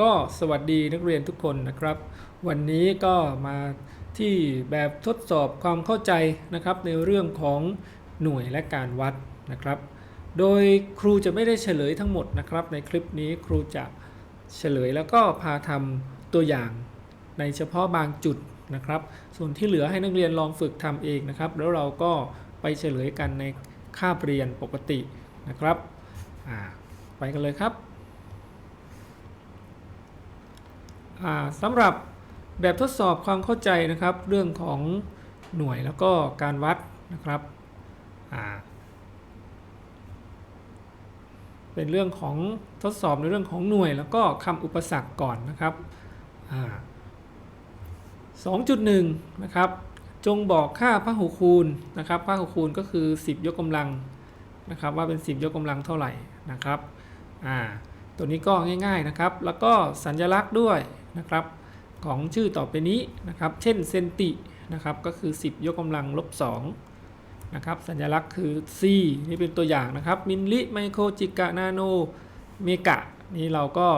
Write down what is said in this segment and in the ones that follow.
ก็สวัสดีนักเรียนทุกคนนะครับ วันนี้ก็มาที่แบบทดสอบความเข้าใจนะครับ ในเรื่องของหน่วยและการวัดนะครับ โดยครูจะไม่ได้เฉลยทั้งหมดนะครับ ในคลิปนี้ครูจะเฉลยแล้วก็พาทำตัวอย่างในเฉพาะบางจุดนะครับ ส่วนที่เหลือให้นักเรียนลองฝึกทำเองนะครับ แล้วเราก็ไปเฉลยกันในคาบเรียนปกตินะครับ ไปกันเลยครับ อ่า สำหรับแบบทดสอบความเข้าใจนะครับ เรื่องของหน่วยแล้วก็การวัดนะครับเป็นเรื่องของทดสอบในเรื่องของหน่วยแล้วก็คำอุปสรรคก่อนนะครับอ่า2.1นะครับจงบอกค่าพหูคูณนะครับพหูคูณก็คือ 10 ยกกำลังนะครับว่าเป็น 10 ยกกำลังเท่าไหร่นะครับตัวนี้ก็ง่ายๆนะครับ แล้วก็สัญลักษณ์ด้วย นะครับของชื่อต่อไปนี้นะครับ เช่นเซนตินะครับก็คือ 10 ยกกำลังลบ2นะครับสัญลักษณ์คือ C นี่เป็นตัวอย่างนะครับ มิลลิไมโครจิกะนาโนเมกะนี่เราก็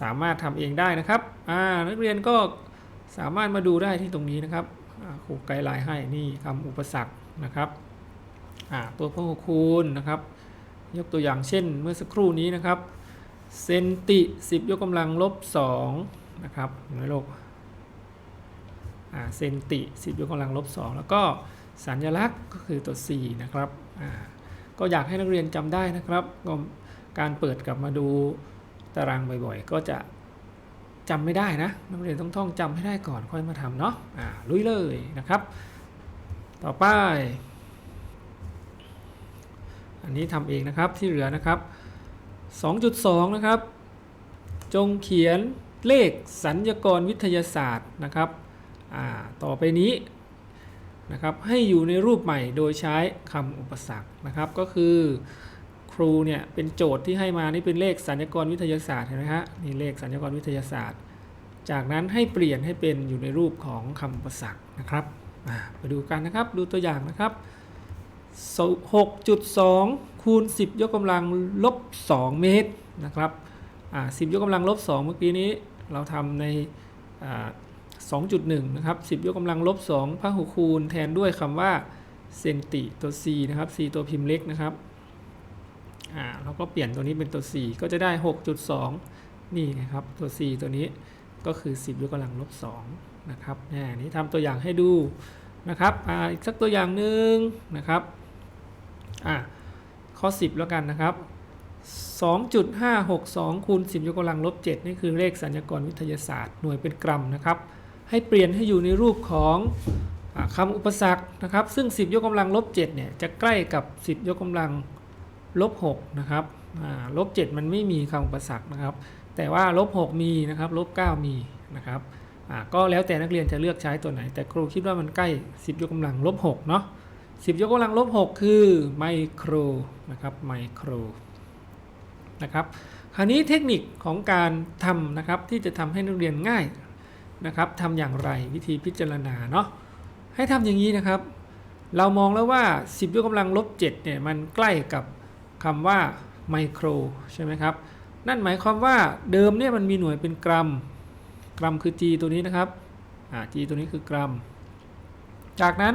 สามารถทำเองได้นะครับอ่านักเรียนก็สามารถมาดูได้ที่ตรงนี้นะครับครูไกด์ไลน์ให้นี่คำอุปสรรคนะครับอ่าตัวพหูคูณนะครับ ยกตัวอย่างเช่นเมื่อสักครู่นี้นะครับ เซนติ 10 ยกกำลังลบ2 นะครับเห็นไหมลูกเซนติ10ยกกำลังลบ2แล้วก็สัญลักษณ์ก็คือตัว4นะครับก็อยากให้นักเรียนจำได้นะครับก็การเปิดกลับมาดูตารางบ่อยๆ ก็จะจำไม่ได้นะ นักเรียนต้องท่องจำให้ได้ก่อนค่อยมาทำเนาะอ่าลุยเลยนะครับ ต่อไป อันนี้ทำเองนะครับที่เหลือนะครับ 2.2 นะครับ จงเขียน เลขสัญญกรวิทยาศาสตร์นะครับต่อไปนี้นะครับให้อยู่ในรูปใหม่โดยใช้คำอุปสรรคนะครับ ก็คือครูเนี่ยเป็นโจทย์ที่ให้มานี่เป็นเลขสัญญกรวิทยาศาสตร์เห็นไหมฮะนี่เลขสัญญกรวิทยาศาสตร์ จากนั้นให้เปลี่ยนให้เป็นอยู่ในรูปของคำอุปสรรคนะครับไปดูกันนะครับดูตัวอย่างนะครับ6.2คูณ10 ยกกำลังลบ 2 เมตรนะครับ10 ยกกำลังลบ 2 เมื่อกี้นี้ เราทำใน 2.1 นะครับ 10 ยกกำลังลบ2พหูคูณ แทนด้วยคำว่าเซนติตัว c นะครับ c ตัวพิมพ์เล็กนะครับอ่าเราก็เปลี่ยนตัวนี้เป็นตัว 4 ก็จะได้ 6.2 นี่นะครับตัว c ตัวนี้ก็คือ 10 ยกกำลังลบ2นะครับนี่นี้ทำตัวอย่างให้ดูนะครับอ่าอีกสักตัวอย่างหนึ่งนะครับอ่าข้อ 10 แล้วกันนะครับ 2.562คูณ10ยกกำลังลบ7นี่คือเลขสัญญกรวิทยาศาสตร์หน่วยเป็นกรัมนะครับ ให้เปลี่ยนให้อยู่ในรูปของอคำอุปสรรคนะครับ ซึ่ง 10 ยกกำลังลบ7เนี่ยจะใกล้กับ 10 ยกกำลังลบ6นะครับลบ7มันไม่มีคำอุปสรรคนะครับ แต่ว่าลบ6มีนะครับลบ9มีนะครับก็แล้วแต่นักเรียนจะเลือกใช้ตัวไหน แต่ครูคิดว่ามันใกล้ 10 ยกกำลังลบ6เนาะ10 ยกกำลังลบ6คือไมโครนะครับไมโคร นะครับ คราวนี้เทคนิคของการทำนะครับที่จะทำให้นักเรียนง่ายนะครับทำอย่างไรวิธีพิจารณาเนาะให้ทำอย่างนี้นะครับ เรามองแล้วว่า 10 ยกกำลังลบ7เนี่ยมันใกล้กับคำว่าไมโครใช่ไหมครับนั่นหมายความว่าเดิมเนี่ยมันมีหน่วยเป็นกรัม กรัมคือ g ตัวนี้นะครับอ่า g ตัวนี้คือกรัม จากนั้น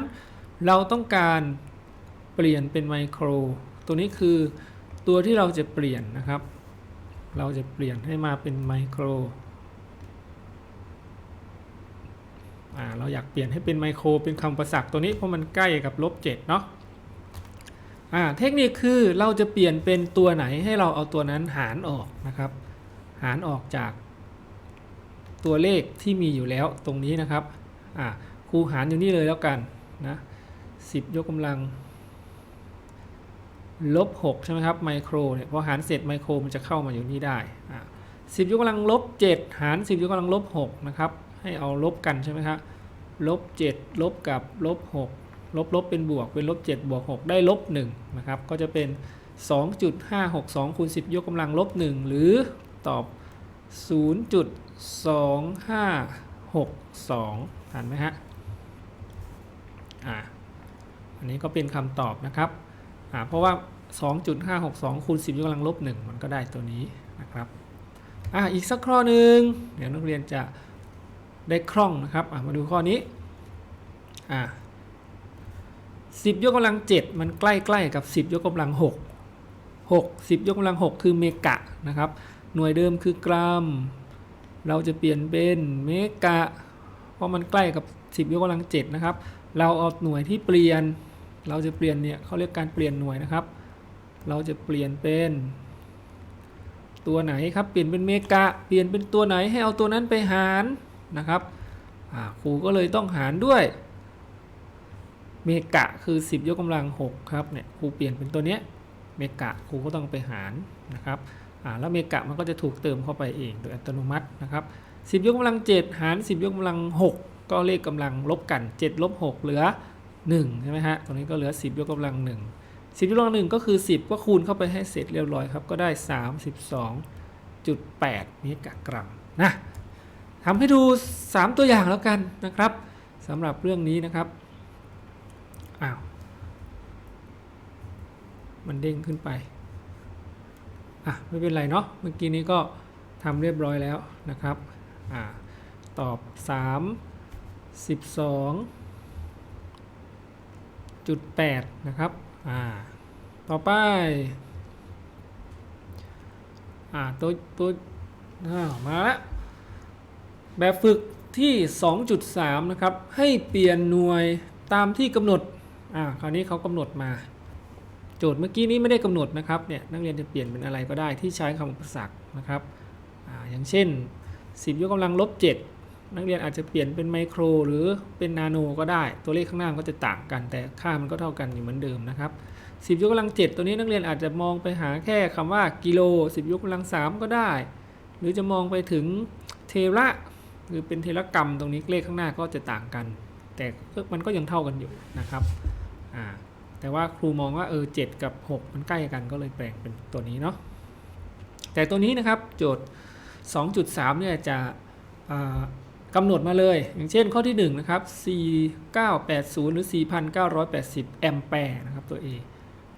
เราต้องการเปลี่ยนเป็นไมโคร ตัวนี้คือ ตัวที่เราจะเปลี่ยนนะครับ เราจะเปลี่ยนให้มาเป็นไมโครอ่าเราอยากเปลี่ยนให้เป็นไมโครเป็นคำประสักตัวนี้เพราะมันใกล้กับลบ7เนาะอ่าเทคนิคคือเราจะเปลี่ยนเป็นตัวไหนให้เราเอาตัวนั้นหารออกนะครับ หารออกจากตัวเลขที่มีอยู่แล้วตรงนี้นะครับอ่าครูหารอยู่นี่เลยแล้วกันนะ10 ยกกำลัง ลบ6ใช่ไหมครับไมโครเนี่ยพอหารเสร็จไมโครมันจะเข้ามาอยู่นี่ได้อ่าสิบยกกำลังลบ7หาร 10ยกกำลังลบ6นะครับให้เอาลบกันใช่ไหมครับลบ7ลบกับลบ6ลบลบเป็นบวกเป็นลบ7บวก6ได้ลบ1นะครับก็จะเป็น 2.562คูณ10 ยกกำลังลบ1หรือตอบ 0.2562ทันไหมฮะอ่าอันนี้ก็เป็นคำตอบนะครับ อ่าเพราะว่า 2.562คูณ10ยกกำลังลบ1มันก็ได้ตัวนี้นะครับอะอีกสักข้อหนึ่งเดี๋ยวนักเรียนจะได้คล่องนะครับอะมาดูข้อนี้อะสิบยกกำลังเจ็ดมันใกล้ๆกับสิบยกกำลังหกหกสิบยกกำลังหกคือเมกะนะครับ หน่วยเดิมคือกรัม เราจะเปลี่ยนเป็นเมกะ เพราะมันใกล้กับ 10 ยกกำลัง 7 นะครับ เราเอาหน่วยที่เปลี่ยน เราจะเปลี่ยนเนี่ยเขาเรียกการเปลี่ยนหน่วยนะครับ เราจะเปลี่ยนเป็น ตัวไหนครับ เปลี่ยนเป็นเมกะ เปลี่ยนเป็นตัวไหนให้เอาตัวนั้นไปหารนะครับครูก็เลยต้องหารด้วย เมกะคือ 10 ยกกำลัง 6 ครับเนี่ยครูเปลี่ยนเป็นตัวเนี้ยเมกะครูก็ต้องไปหารนะครับแล้วเมกะมันก็จะถูกเติมเข้าไปเองโดยอัตโนมัตินะครับ10 ยกกำลัง 7 หาร 10 ยกกำลัง 6 ก็เลขกำลังลบกัน 7 ลบ 6 เหลือ 1ใช่ไหมฮะ ตรงนี้ก็เหลือ 10 ยกกำลัง 1 10 ยกกำลัง1ก็คือ 10 ก็คูณเข้าไปให้เสร็จเรียบร้อยครับ ก็ได้ 32.8เมกะกรัมนะทำให้ดู 3 ตัวอย่างแล้วกันนะครับสำหรับเรื่องนี้นะครับ อ้าว มันเด้งขึ้นไป อะ ไม่เป็นไรเนาะ เมื่อกี้นี้ก็ทำเรียบร้อยแล้วนะครับ อ่า ตอบ 3 12 จุด8นะครับ อ่า ต่อไป อ่า ตัว ตัวมาแล้ว แบบฝึกที่ 2.3 นะครับ ให้เปลี่ยนหน่วยตามที่กำหนด อ่า คราวนี้เขากำหนดมา โจทย์เมื่อกี้นี้ไม่ได้กำหนดนะครับ เนี่ย นักเรียนจะเปลี่ยนเป็นอะไรก็ได้ที่ใช้คำอุปสรรคนะครับ อ่า อย่างเช่น 10 ยกกำลังลบ 7 นักเรียนอาจจะเปลี่ยนเป็นไมโครหรือเป็นนาโนก็ได้ ตัวเลขข้างหน้ามันก็จะต่างกัน แต่ค่ามันก็เท่ากันอยู่เหมือนเดิมนะครับ10 ยกกำลัง 7 ตัวนี้นักเรียนอาจจะมองไปหาแค่คำว่ากิโล 10 ยกกำลัง 3 ก็ได้ หรือจะมองไปถึงเทระหรือเป็นเทระกรัมตรงนี้เลขข้างหน้าก็จะต่างกัน แต่มันก็ยังเท่ากันอยู่นะครับอ่าแต่ว่าครูมองว่าเออ7กับ 6 มันใกล้กันก็เลยแปลงเป็นตัวนี้เนาะแต่ตัวนี้นะครับโจทย์ 2.3 เนี่ยจะอ่า กำหนดมาเลย อย่างเช่นข้อที่1นะครับ4980 หรือ 4980 แอมแปร์นะครับตัว A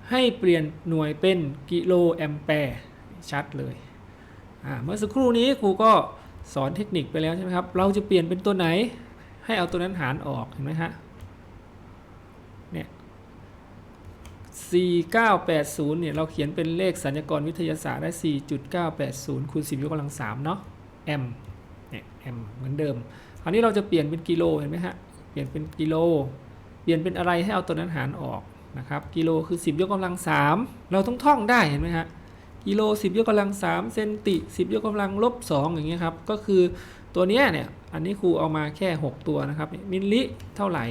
ให้เปลี่ยนหน่วยเป็นกิโลแอมแปร์ชัดเลยเมื่อสักครู่นี้ครูก็สอนเทคนิคไปแล้วใช่ไหมครับ เราจะเปลี่ยนเป็นตัวไหน ให้เอาตัวนั้นหารออกเห็นไหมฮะ เนี่ย 4980 เนี่ย เราเขียนเป็นเลขสัญญกรวิทยาศาสตร์ได้ 4.980คูณ10ยกกำลัง3เนาะ m เนี่ย m เหมือนเดิม คราวนี้เราจะเปลี่ยนเป็นกิโลเห็นไหมฮะ เปลี่ยนเป็นกิโล เปลี่ยนเป็นอะไรให้เอาตัวนั้นหารออกนะครับ กิโลคือ 10 ยกกำลัง 3 เราต้องท่องได้เห็นไหมฮะ กิโล 10 ยกกำลัง 3 เซนติ 10 ยกกำลังลบ2อย่างเงี้ยครับ ก็คือตัวเนี้ยเนี่ย อันนี้ครูเอามาแค่ 6 ตัวนะครับ มิลลิเท่าไหร่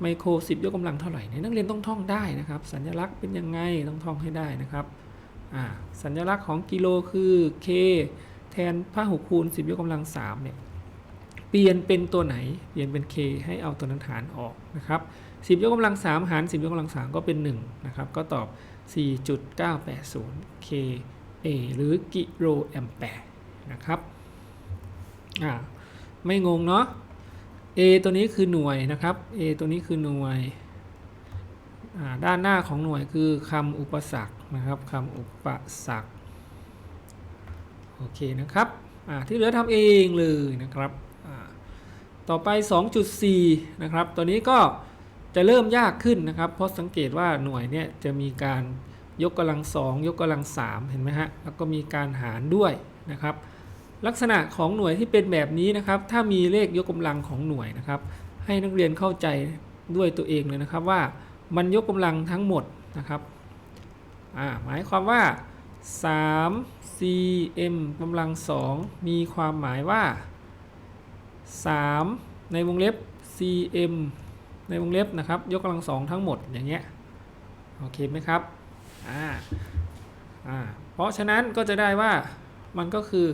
ไมโคร 10 ยกกำลังเท่าไหร่เนี่ยนักเรียนต้องท่องได้นะครับ สัญลักษณ์เป็นยังไงต้องท่องให้ได้นะครับอ่าสัญลักษณ์ของกิโลคือ k ทนพหุคูณ 10 ยกกำลัง3เนี่ยเปลี่ยนเป็นตัวไหน เปลี่ยนเป็น k ให้เอาตัวนั้นหารออกนะครับ 10 ยกกำลัง 3 หาร 10 ยกกำลัง 3 ก็เป็น 1 นะครับ ก็ตอบ 4.980 k a หรือกิโลแอมแปร์นะครับอ่าไม่งงเนาะ A ตัวนี้คือหน่วยนะครับ A ตัวนี้คือหน่วยด้านหน้าของหน่วยคือคำอุปสรรคนะครับคำอุปสรรค โอเคนะครับที่เหลือทำเองเลยนะครับต่อไป 2.4 นะครับ ตัวนี้ก็จะเริ่มยากขึ้นนะครับ เพราะสังเกตว่าหน่วยเนี่ยจะมีการยกกำลังสองยกกำลังสามเห็นไหมฮะ แล้วก็มีการหารด้วยนะครับ ลักษณะของหน่วยที่เป็นแบบนี้นะครับ ถ้ามีเลขยกกำลังของหน่วยนะครับ ให้นักเรียนเข้าใจด้วยตัวเองเลยนะครับว่ามันยกกำลังทั้งหมดนะครับหมายความว่า 3 cm กำลัง2มีความหมายว่า 3 ในวงเล็บ cm ในวงเล็บนะครับ ยกกำลัง2ทั้งหมดอย่างเงี้ยโอเคไหมครับอ่าอ่าเพราะฉะนั้นก็จะได้ว่ามันก็คือ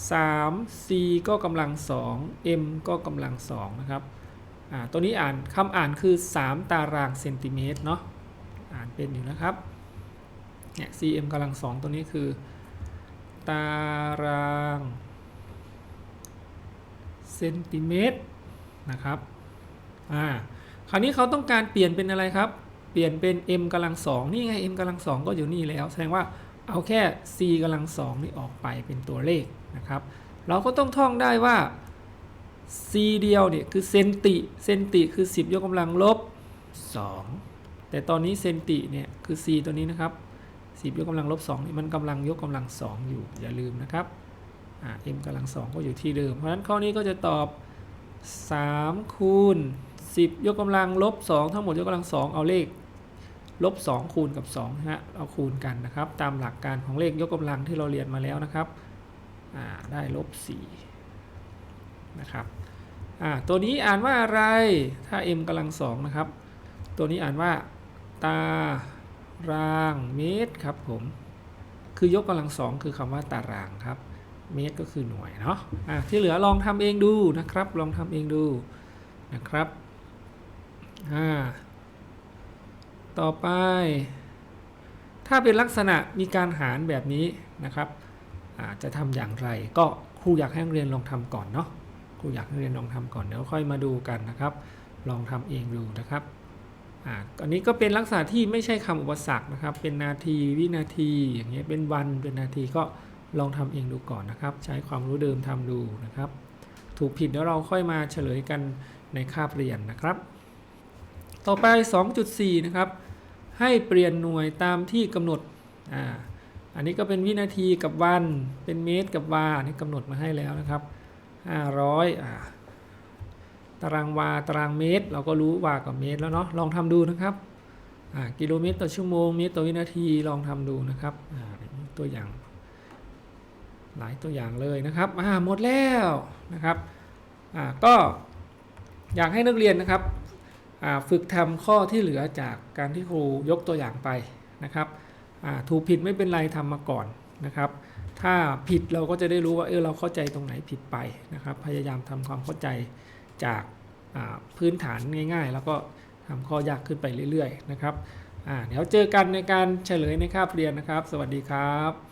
3 c ก็กำลัง2 m ก็กำลัง2นะครับอ่าตัวนี้อ่านคำอ่านคือ 3 ตารางเซนติเมตรเนาะอ่านเป็นอยู่นะครับ เนี่ย cm กำลัง2ตัวนี้คือ ตารางเซนติเมตรนะครับ อ่า คราวนี้เขาต้องการเปลี่ยนเป็นอะไรครับ เปลี่ยนเป็น m กำลัง2นี่ไง m กำลัง2ก็อยู่นี่แล้ว แสดงว่าเอาแค่ c กำลัง2นี่ออกไปเป็นตัวเลขนะครับ เราก็ต้องท่องได้ว่า c เดียวเนี่ยคือเซนติ เซนติคือ 10 ยกกำลังลบ 2 แต่ตอนนี้เซนติเนี่ยคือ c ตัวนี้นะครับ 10 ยกกำลังลบ2นี่มันกำลังยกกำลัง 2 อยู่ อย่าลืมนะครับอ่า m กำลัง 2 ก็อยู่ที่เดิม เพราะฉะนั้นข้อนี้ก็จะตอบ 3 คูณ 10 ยกกำลังลบ 2 ทั้งหมดยกกำลัง 2 เอาเลขลบ 2 คูณกับ2นะฮะเอาคูณกันนะครับ ตามหลักการของเลขยกกำลังที่เราเรียนมาแล้วนะครับอ่าได้ลบ4นะครับอ่าตัวนี้อ่านว่าอะไรถ้า m กำลัง2นะครับ ตัวนี้อ่านว่าตา รางเมตรครับผม คือยกกำลังสองคือคำว่าตารางครับ เมตรก็คือหน่วยเนาะอะที่เหลือลองทำเองดูนะครับ ลองทำเองดูนะครับอ่าต่อไป ถ้าเป็นลักษณะมีการหารแบบนี้นะครับอ่าจะทำอย่างไร ก็ครูอยากให้เรียนลองทำก่อนเนาะครูอยากให้เรียนลองทำก่อนเดี๋ยวค่อยมาดูกันนะครับ ลองทำเองดูนะครับ อันนี้ก็เป็นลักษณะที่ไม่ใช่คำอุปสรรคนะครับ เป็นนาทีวินาทีอย่างเงี้ย เป็นวัน เป็นนาทีก็ลองทำเองดูก่อนนะครับ ใช้ความรู้เดิมทำดูนะครับ ถูกผิดเดี๋ยวเราค่อยมาเฉลยกันในคาบเรียนนะครับ ต่อไป 2.4 นะครับ ให้เปลี่ยนหน่วยตามที่กำหนด อ่า อันนี้ก็เป็นวินาทีกับวัน เป็นเมตรกับวานนี่กำหนดมาให้แล้วนะครับ 500 อ่า ตารางวาตารางเมตร เราก็รู้วากับเมตรแล้วเนาะลองทำดูนะครับกิโลเมตรต่อชั่วโมงเมตรต่อวินาทีลองทำดูนะครับตัวอย่าง หลายตัวอย่างเลยนะครับหมดแล้วนะครับก็อยากให้นักเรียนนะครับฝึกทำข้อที่เหลือจากการที่ครูยกตัวอย่างไปนะครับถูกผิดไม่เป็นไรทำมาก่อนนะครับ ถ้าผิดเราก็จะได้รู้ว่าเออเราเข้าใจตรงไหนผิดไปนะครับ พยายามทำความเข้าใจ จากพื้นฐานง่าย ๆ แล้วก็ทำข้อยากขึ้นไปเรื่อย ๆ นะครับเดี๋ยวเจอกันในการเฉลยในคาบเรียนนะครับ สวัสดีครับ